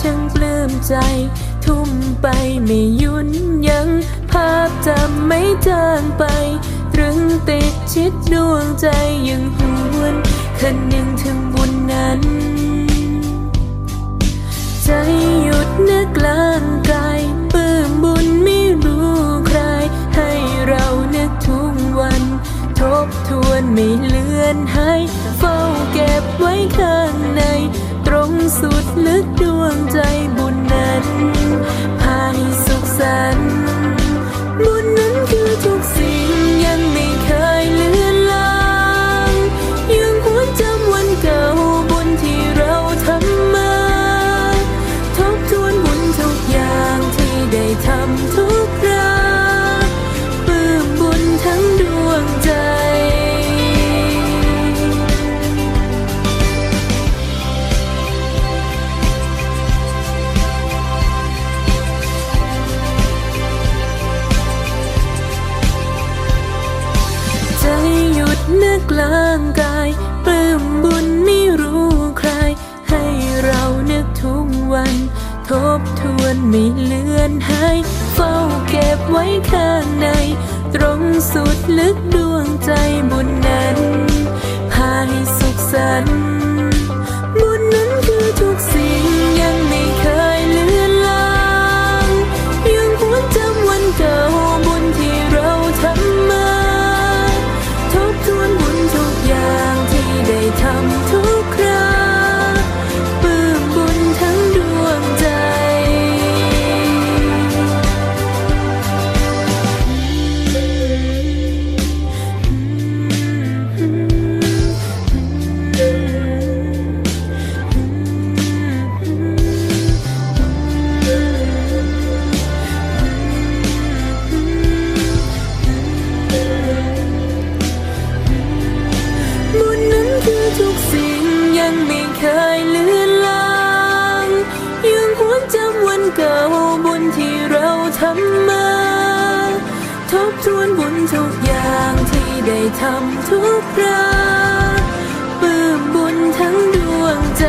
ช่างปลื้มใจ ทุ่มไปไม่ยุ่นยัง ภาพจำไม่จางไป ตรึงติดชิดดวงใจยังหวนคันยังถึงบุญนั้น ใจหยุดนึกลางกายปื้มบุญไม่รู้ใคร ให้เรานึกทุกวัน ทบทวนไม่เลื่อนให้เฝ้าเก็บไว้ข้างใน รงสุดลึกดวงใจบุญ ล้างกายปลื้มบุญไม่รู้ใคร ให้เรานึกทุกวัน ทบทวนไม่เลือนหายเฝ้าเก็บไว้ข้างใน ตรงสุดลึกดวงใจบุญนั้นพาให้สุขสันต์ รมา ทบทวนบุญทุกอย่างที่ได้ทำทุกคราปื้มบุญทั้งดวงใจ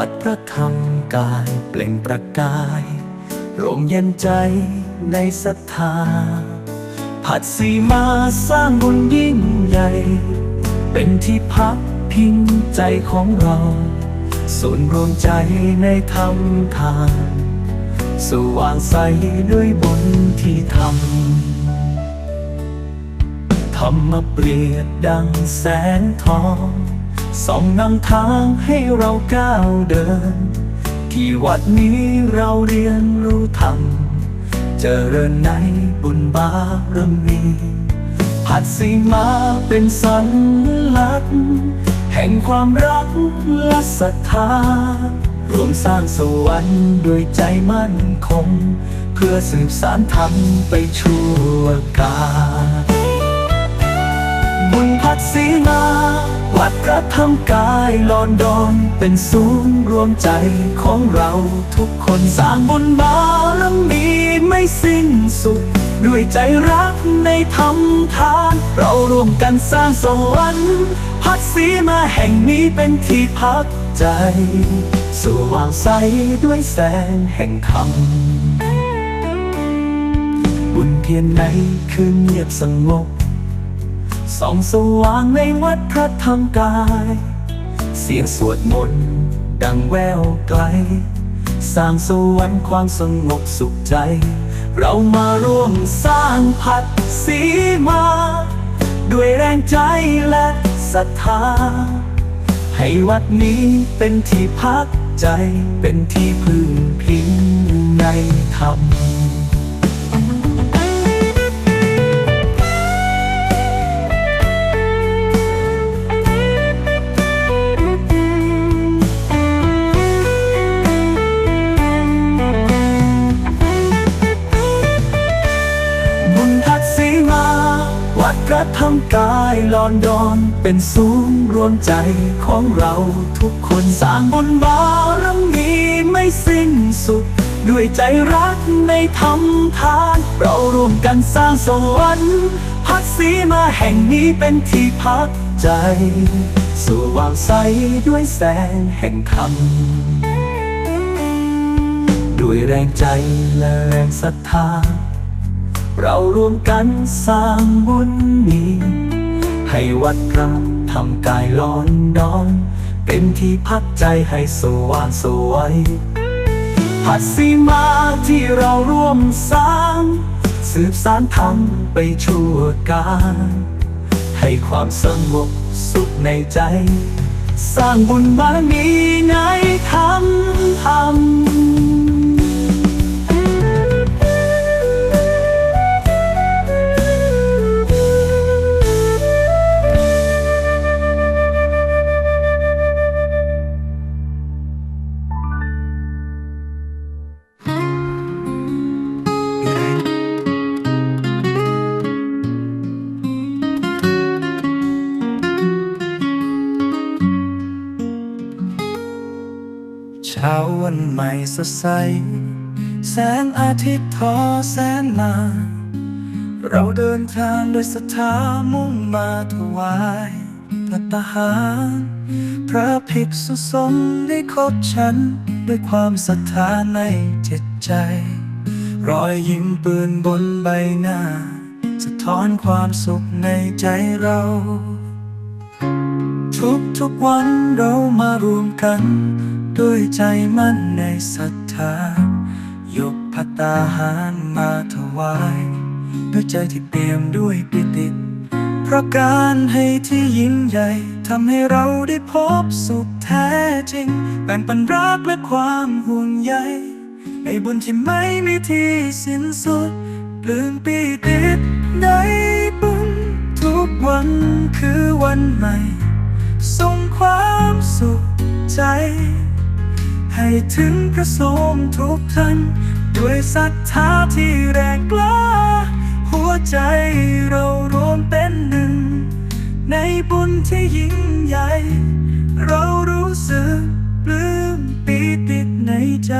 วัดพระธรรมกายเปล่งประกายร่มเย็นใจในศรัทธา ผัดสีมาสร้างบุญยิ่งใหญ่ เป็นที่พักพิงใจของเราศูนย์รวมใจในธรรมทานสว่างใสด้วยบุญที่ทำธรรมเปรียบดังแสงทอง ส่องนำทางให้เราก้าวเดิน ที่วัดนี้เราเรียนรู้ธรรมเจริญในบุญบารมีผัดสีมาเป็นสัญลักษณ์ แห่งความรักและศรัทธารวมสร้างสวรรค์ด้วยใจมั่นคง เพื่อสืบสานธรรมไปชั่วกาลบุญพัดสีมา วัดพระธรรมกายลอนดอนเป็นศูนย์รวมใจของเราทุกคนสร้างบุญบารมีไม่สิ้นสุด ด้วยใจรักในธรรมทาน เราร่วมกันสร้างสวรรค์พัดสีมาแห่งนี้เป็นที่พักใจ สว่างใสด้วยแสงแห่งธรรมบุญเพียรในคืนเงียบสงบ ส่องสว่างในวัดพระธรรมกาย เสียงสวดมนต์ดังแววไกล สร้างสวรรค์ความสงบสุขใจ เรามาร่วมสร้างผัดสีมา ด้วยแรงใจและศรัทธา ให้วัดนี้เป็นที่พักใจเป็นที่พึ่งพิงในธรรม พระธรรมกายลอนดอน เป็นศูนย์รวมใจของเราทุกคนสร้างบุญบารมีไม่สิ้นสุด ด้วยใจรักในธรรมทาน เราร่วมกันสร้างสวรรค์พักสีมาแห่งนี้เป็นที่พักใจสว่างใสด้วยแสงแห่งธรรมด้วยแรงใจและแรงศรัทธา เรารวมกันสร้างบุญนี้ ให้วัดพระทำกายลอนดอน เป็นที่พักใจให้สว่างสวยผัดสีมาที่เราร่วมสร้าง สืบสานธรรมไปชั่วกาลให้ความสงบสุขในใจ สร้างบุญบารมีในธรรมธรรม ดใส แสงอาทิตย์ทอแสนมาเราเดินทางโดยศรัทธามุ่งมาถวายพระตาหาร พระภิกษุสงฆ์ได้คบฉัน ด้วยความศรัทธาในจิตใจ รอยยิ้มปืนบนใบหน้า สะท้อนความสุขในใจเรา ทุกทุกวันเรามารวมกัน ด้วยใจมั่นในศรัทธายกพัตตาหารมาถวาย ด้วยใจที่เปี่ยมด้วยปิติเพราะการให้ที่ยิ่งใหญ่ทำให้เราได้พบสุขแท้จริง แบ่งปันรักและความห่วงใยในบุญที่ไม่มีที่สิ้นสุดปลื้มปีติดในบุญทุกวันคือวันใหม่ส่งความสุขใจ ให้ถึงพระสงฆ์ทุกท่านด้วยศรัทธาที่แรงกล้า หัวใจเรารวมเป็นหนึ่ง ในบุญที่ยิ่งใหญ่ เรารู้สึกปลื้มปีติดในใจ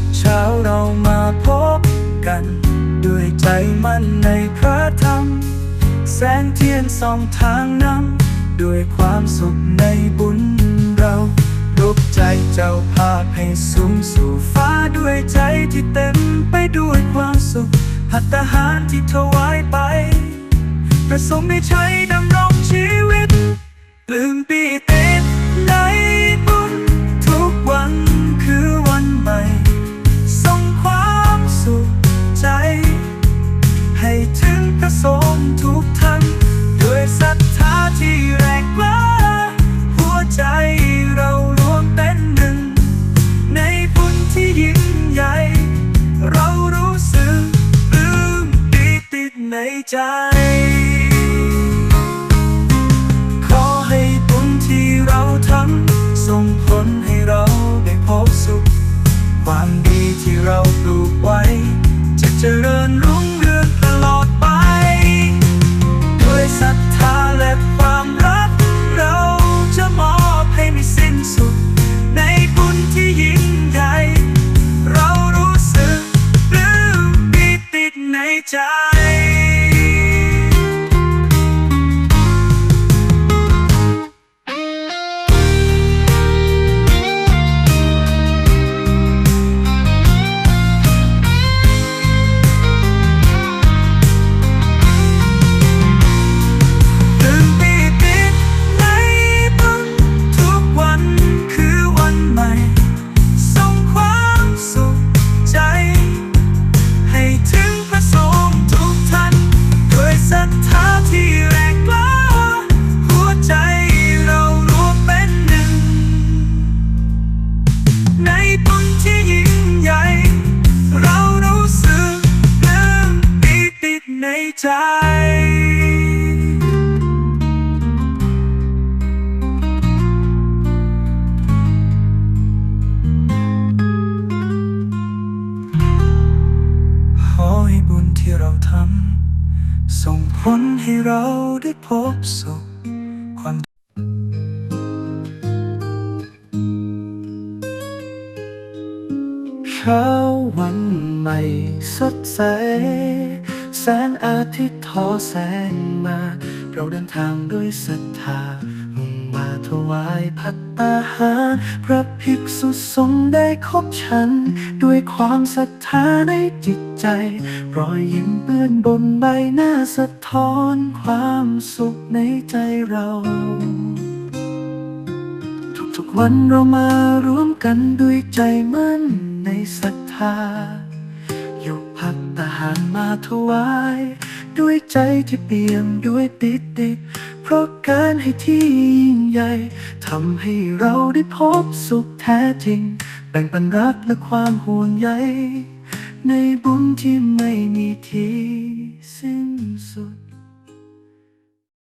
บเช้าเรามาพบกัน ด้วยใจมั่นในพระธรรม สงเทียนส่องทางนำด้วยความสุขในบุญเรารบใจเจ้าภาพให้สูงสู่ฟ้าด้วยใจที่เต็มไปด้วยความสุขหัตถหารที่ถวายไป ประสงค์ไม่ใช้ดำรงชีวิตลืมปี ใจ ขอให้บุญที่เราทำส่งผลให้เราได้พบสุข ความดีที่เราปลูกไว้ จะเจริญรุ่งเรืองตลอดไป ด้วยศรัทธาและความรัก เราจะมอบให้ไม่สิ้นสุด ในบุญที่ยิ่งใหญ่เรารู้สึกปลื้มปิติดในใจ ผลให้เราได้พบสุขความเช้าวันใหม่สดใส แสงอาทิตย์ทอแสงมา เราเดินทางด้วยศรัทธามุ่งมา ถวายพัตตาหาร พระภิกษุสงฆ์ได้คบฉัน ด้วยความศรัทธาในจิตใจ รอยยิ้มเปื้อนบนใบหน้าสะท้อนความสุขในใจเราทุกๆวันเรามารวมกันด้วยใจมั่นในศรัทธายกพักตาหารมาถวาย ด้วยใจที่เปี่ยมด้วยปิติเพราะการให้ที่ยิ่งใหญ่ทำให้เราได้พบสุขแท้จริง แบ่งปันรักและความห่วงใยในบุญที่ไม่มีที่สิ้นสุด